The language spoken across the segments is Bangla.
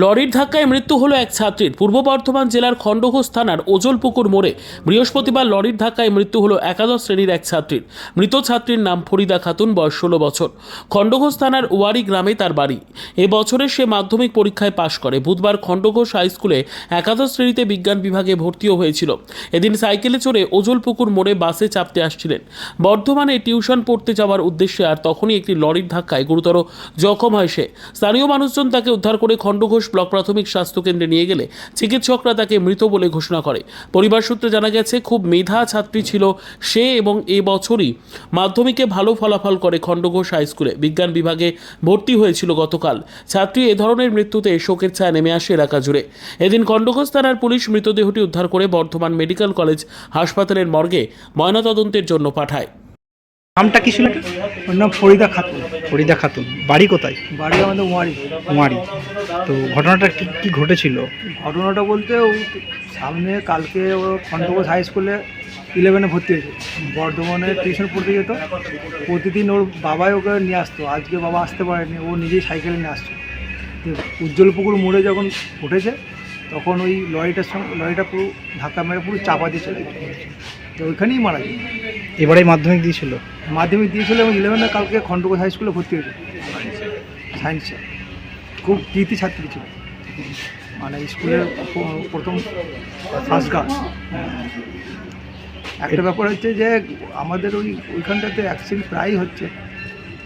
লরির ধাক্কায় মৃত্যু হলো এক ছাত্রীর। পূর্ব বর্ধমান জেলার খণ্ডঘোষ থানার ওজলপুকুর মোড়ে বৃহস্পতিবার লরির ধাক্কায় মৃত্যু হলো একাদশ শ্রেণির এক ছাত্রীর। মৃত ছাত্রীর নাম ফরিদা খাতুন, বয়স ষোলো বছর। খণ্ডঘোষ থানার ওয়ারি গ্রামে তার বাড়ি। এ বছরে সে মাধ্যমিক পরীক্ষায় পাশ করে। বুধবার খণ্ডঘোষ হাই স্কুলে একাদশ শ্রেণীতে বিজ্ঞান বিভাগে ভর্তিও হয়েছিল। এদিন সাইকেলে চড়ে ওজলপুকুর মোড়ে বাসে চাপতে আসছিলেন। বর্ধমানে টিউশন পড়তে যাওয়ার উদ্দেশ্যে আর তখনই একটি লরির ধাক্কায় গুরুতর জখম হয় সে। স্থানীয় মানুষজন তাকে উদ্ধার করে খণ্ডঘোষ ব্লক প্রাথমিক স্বাস্থ্যকেন্দ্রে নিয়ে গেলে চিকিৎসকরা তাকে মৃত বলে ঘোষণা করে। পরিবার সূত্রে জানা গেছে, খুব মেধা ছাত্রী ছিল সে এবং এ বছরই মাধ্যমিকে ভালো ফলাফল করে খণ্ডঘোষ হাই স্কুলে। বিজ্ঞান বিভাগে ভর্তি হয়েছিল গতকাল। ছাত্রী এ ধরনের মৃত্যুতে শোকের ছায়া নেমে আসে এলাকা জুড়ে। এদিন খণ্ডঘোষ থানার পুলিশ মৃতদেহটি উদ্ধার করে বর্ধমান মেডিকেল কলেজ হাসপাতালের মর্গে ময়নাতদন্তের জন্য পাঠায়। নামটা কি ছিল? ওর নাম ফরিদা খাতুন। ফরিদা খাতুন। বাড়ি কোথায়? বাড়ি আমাদের ওয়ারি। কুমারী তো ঘটনাটা কি কি ঘটেছিল? ঘটনাটা বলতে ও সামনে কালকে ও খণ্ডঘোষ হাই স্কুলে ইলেভেনে ভর্তি হয়েছে। বর্ধমানে টিউশন পড়তে যেত। প্রতিদিন ওর বাবাই ওকে নিয়ে আসতো। আজকে বাবা আসতে পারেনি ও নিজেই সাইকেলে নিয়ে আসতো উজ্জ্বল পুকুর মোড়ে যখন উঠেছে তখন ওই লরিটার সঙ্গে লরিটা পুরো ধাক্কা মেরে পুরো চাপা দিয়ে চলে গেছে। তো ওইখানেই মারা যায় এবারে মাধ্যমিক দিয়েছিল? মাধ্যমিক দিয়েছিল এবং ইলেভেনে কালকে খণ্ডঘোষ হাই স্কুলে ভর্তি হয়েছে। সায়েন্সে খুব কৃতি ছাত্রী ছিল। মানে স্কুলের প্রথম ফার্স্ট গার্ড একটা ব্যাপার হচ্ছে যে আমাদের ওই ওইখানটাতে অ্যাক্সিডেন্ট প্রায়ই হচ্ছে।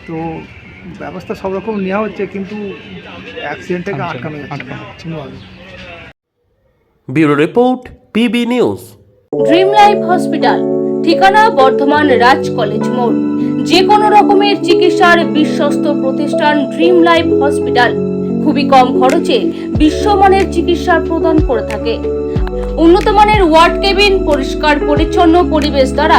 তো ব্যবস্থা সব রকম নেওয়া হচ্ছে কিন্তু অ্যাক্সিডেন্টটাকে আটকানো যাচ্ছে। Bureau report PB news. Dream life hospital ঠিকানা বর্ধমান রাজ কলেজ মোড়। যে কোনো রকমের চিকিৎসার বিশ্বস্ত প্রতিষ্ঠান ড্রিম লাইফ হসপিটাল খুবই কম খরচে বিশ্বমানের চিকিৎসা প্রদান করে থাকে। উন্নত মানের ওয়ার্ড কেবিন, পরিষ্কার, পরিচ্ছন্ন পরিবেশ দ্বারা